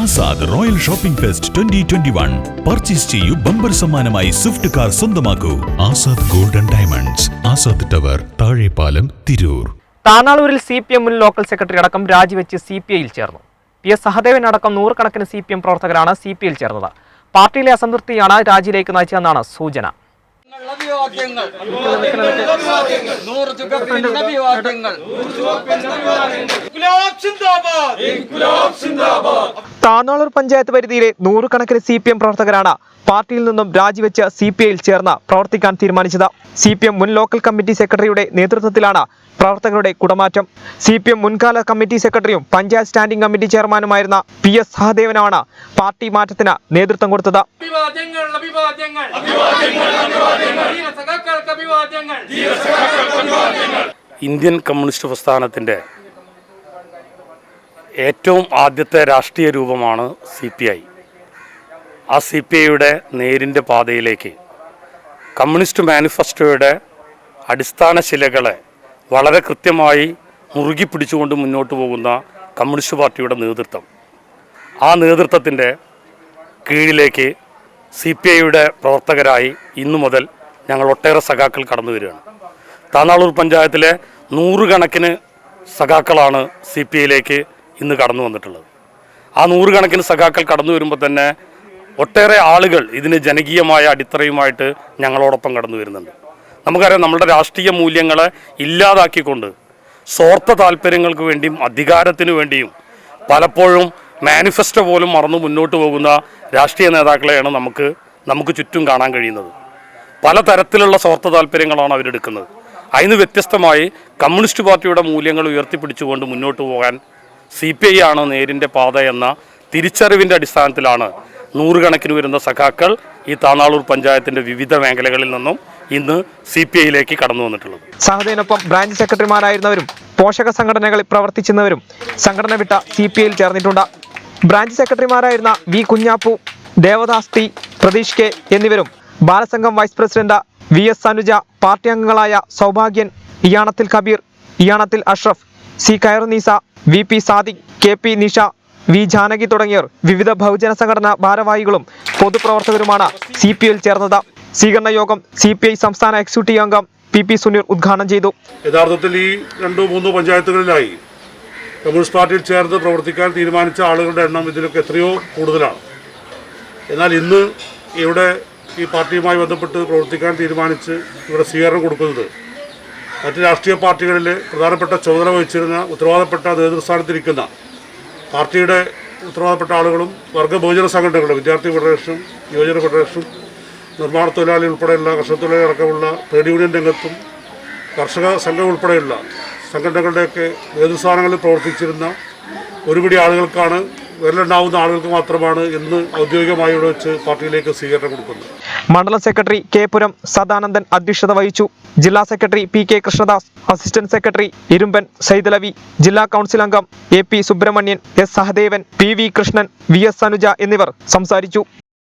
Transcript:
Azad royal shopping fest twenty twenty one. Purchase ചെയ്യൂ bumper സമ്മാനമായി Swift car സ്വന്തമാക്കൂ. Azad golden diamonds Azad tower Thazhepalam Tirur. താനാളൂരിൽ C P M മുൻ local secretary അടക്കം രാജിവെച്ച് C P ഐയിൽ ചേർന്നു. P S Sahadevan അടക്കം നൂറുകണക്കിന് സി പി എം പ്രവർത്തകരാണ് സി പി ഐയിൽ ചേർന്നത്. പാർട്ടിയിലെ അസംതൃപ്തിയാണ് രാജിയിലേക്ക് നയിച്ചതെന്നാണ് സൂചന. അഭിവാദ്യങ്ങൾ നൂറ് ചുകപ്പിന്റെ അഭിവാദ്യങ്ങൾ ഗുലാബ് സിന്ദാബാദ്. താനാളൂർ പഞ്ചായത്ത് പരിധിയിലെ നൂറുകണക്കിന് സി പി എം പ്രവർത്തകരാണ് പാർട്ടിയിൽ നിന്നും രാജിവെച്ച് സി പി ഐയിൽ ചേർന്ന് പ്രവർത്തിക്കാൻ തീരുമാനിച്ചത്. സി പി എം മുൻ ലോക്കൽ കമ്മിറ്റി സെക്രട്ടറിയുടെ നേതൃത്വത്തിലാണ് പ്രവർത്തകരുടെ കുടമാറ്റം. സി പി എം മുൻകാല കമ്മിറ്റി സെക്രട്ടറിയും പഞ്ചായത്ത് സ്റ്റാൻഡിംഗ് കമ്മിറ്റി ചെയർമാനുമായിരുന്ന പി എസ് സഹദേവനാണ് പാർട്ടി മാറ്റത്തിന് നേതൃത്വം കൊടുത്തത്. ഇന്ത്യൻ കമ്മ്യൂണിസ്റ്റ് പ്രസ്ഥാനത്തിന്റെ ഏറ്റവും ആദ്യത്തെ രാഷ്ട്രീയ രൂപമാണ് സി പി ഐ. ആ സി പി ഐയുടെ നേരിന്റെ പാതയിലേക്ക് കമ്മ്യൂണിസ്റ്റ് മാനിഫെസ്റ്റോയുടെ അടിസ്ഥാന ശിലകളെ വളരെ കൃത്യമായി മുറുകി പിടിച്ചുകൊണ്ട് മുന്നോട്ട് പോകുന്ന കമ്മ്യൂണിസ്റ്റ് പാർട്ടിയുടെ നേതൃത്വം. ആ നേതൃത്വത്തിന്റെ കീഴിലേക്ക് സി പി ഐയുടെ പ്രവർത്തകരായി ഇന്നു മുതൽ ഞങ്ങൾ ഒട്ടേറെ സഖാക്കൾ കടന്നു വരികയാണ്. താനാളൂർ പഞ്ചായത്തിലെ നൂറുകണക്കിന് സഖാക്കളാണ് സി പി ഐയിലേക്ക് ഇന്ന് കടന്നു വന്നിട്ടുള്ളത്. ആ നൂറുകണക്കിന് സഖാക്കൾ കടന്നു വരുമ്പോൾ തന്നെ ഒട്ടേറെ ആളുകൾ ഇതിന് ജനകീയമായ അടിത്തറയുമായിട്ട് ഞങ്ങളോടൊപ്പം കടന്നു വരുന്നുണ്ട്. നമുക്കറിയാം നമ്മുടെ രാഷ്ട്രീയ മൂല്യങ്ങളെ ഇല്ലാതാക്കിക്കൊണ്ട് സ്വാർത്ഥ താല്പര്യങ്ങൾക്ക് വേണ്ടിയും അധികാരത്തിനു വേണ്ടിയും പലപ്പോഴും മാനിഫെസ്റ്റോ പോലും മറന്നു മുന്നോട്ട് പോകുന്ന രാഷ്ട്രീയ നേതാക്കളെയാണ് നമുക്ക് നമുക്ക് ചുറ്റും കാണാൻ കഴിയുന്നത്. പലതരത്തിലുള്ള സ്വാർത്ഥ താല്പര്യങ്ങളാണ് അവരെടുക്കുന്നത്. അതിന് വ്യത്യസ്തമായി കമ്മ്യൂണിസ്റ്റ് പാർട്ടിയുടെ മൂല്യങ്ങൾ ഉയർത്തിപ്പിടിച്ചുകൊണ്ട് മുന്നോട്ട് പോകാൻ സി പി ഐ ആണ് നേരിന്റെ പാത എന്ന തിരിച്ചറിവിന്റെ അടിസ്ഥാനത്തിലാണ് നൂറുകണക്കിന് വരുന്ന സഖാക്കൾ ഈ താനാളൂർ പഞ്ചായത്തിന്റെ വിവിധ മേഖലകളിൽ നിന്നും ഇന്ന് സി പി ഐയിലേക്ക് കടന്നു വന്നിട്ടുള്ളത്. സഹതയിനൊപ്പം ബ്രാഞ്ച് സെക്രട്ടറിമാരായിരുന്നവരും പോഷക സംഘടനകളിൽ പ്രവർത്തിച്ചിരുന്നവരും സംഘടന വിട്ട സി പി ഐയിൽ ചേർന്നിട്ടുണ്ട്. Branch സെക്രട്ടറിമാരായിരുന്ന V Kunhappu Devadas T Pratheesh K എന്നിവരും Balasangham vice president V S Anuja party അംഗങ്ങളായ Saubhagyan Iyanathil Kabeer Iyanathil Ashraf C Khairunnisa V P Sadiq K P Nisha V Janaki തുടങ്ങിയവർ വിവിധ ബഹുജന സംഘടനാ ഭാരവാഹികളും പൊതുപ്രവർത്തകരുമാണ് C P ഐയിൽ ചേർന്നത്. സ്വീകരണ യോഗം സി പി ഐ സംസ്ഥാന എക്സിക്യൂട്ടീവ് അംഗം പി പി സുനീർ ഉദ്ഘാടനം ചെയ്തു. യഥാർത്ഥത്തിൽ ഈ രണ്ടോ മൂന്ന് പഞ്ചായത്തുകളിലായി കമ്മ്യൂണിസ്റ്റ് പാർട്ടിയിൽ ചേർന്ന് പ്രവർത്തിക്കാൻ തീരുമാനിച്ച ആളുകളുടെ എണ്ണം ഇതിലൊക്കെ എത്രയോ കൂടുതലാണ്. എന്നാൽ ഇന്ന് ഇവിടെ ഈ പാർട്ടിയുമായി ബന്ധപ്പെട്ട് പ്രവർത്തിക്കാൻ തീരുമാനിച്ച് ഇവിടെ സ്വീകരണം കൊടുക്കുന്നത് മറ്റ് രാഷ്ട്രീയ പാർട്ടികളിൽ പ്രധാനപ്പെട്ട ചുമതല വഹിച്ചിരുന്ന ഉത്തരവാദപ്പെട്ട നേതൃസ്ഥാനത്തിരിക്കുന്ന പാർട്ടിയുടെ ഉത്തരവാദപ്പെട്ട ആളുകളും വർഗ ബഹുജന സംഘടനകളും വിദ്യാർത്ഥി ഫെഡറേഷനും യുവജന ഫെഡറേഷനും നിർമ്മാണ തൊഴിലാളി ഉൾപ്പെടെയുള്ള കർഷക തൊഴിലാളി അടക്കമുള്ള ട്രേഡ് യൂണിയൻ രംഗത്തും കർഷക സംഘം ഉൾപ്പെടെയുള്ള സംഘടനകളുടെയൊക്കെ നേതൃസ്ഥാനങ്ങളിൽ പ്രവർത്തിച്ചിരുന്ന ഒരുപിടി ആളുകൾക്കാണ് വിരലുണ്ടാവുന്ന ആളുകൾക്ക് മാത്രമാണ് ഇന്ന് ഔദ്യോഗികമായി ഇവിടെ വെച്ച് പാർട്ടിയിലേക്ക് സ്വീകരണം കൊടുക്കുന്നത്. മണ്ഡലം സെക്രട്ടറി കെ പുരം സദാനന്ദൻ അധ്യക്ഷത വഹിച്ചു. ജില്ലാ secretary P K Krishnadas assistant secretary Irumban Saithalavi ജില്ലാ കൗൺസിൽ അംഗം A P Subramanian S Sahadevan P V Krishnan V S Anuja എന്നിവർ സംസാരിച്ചു.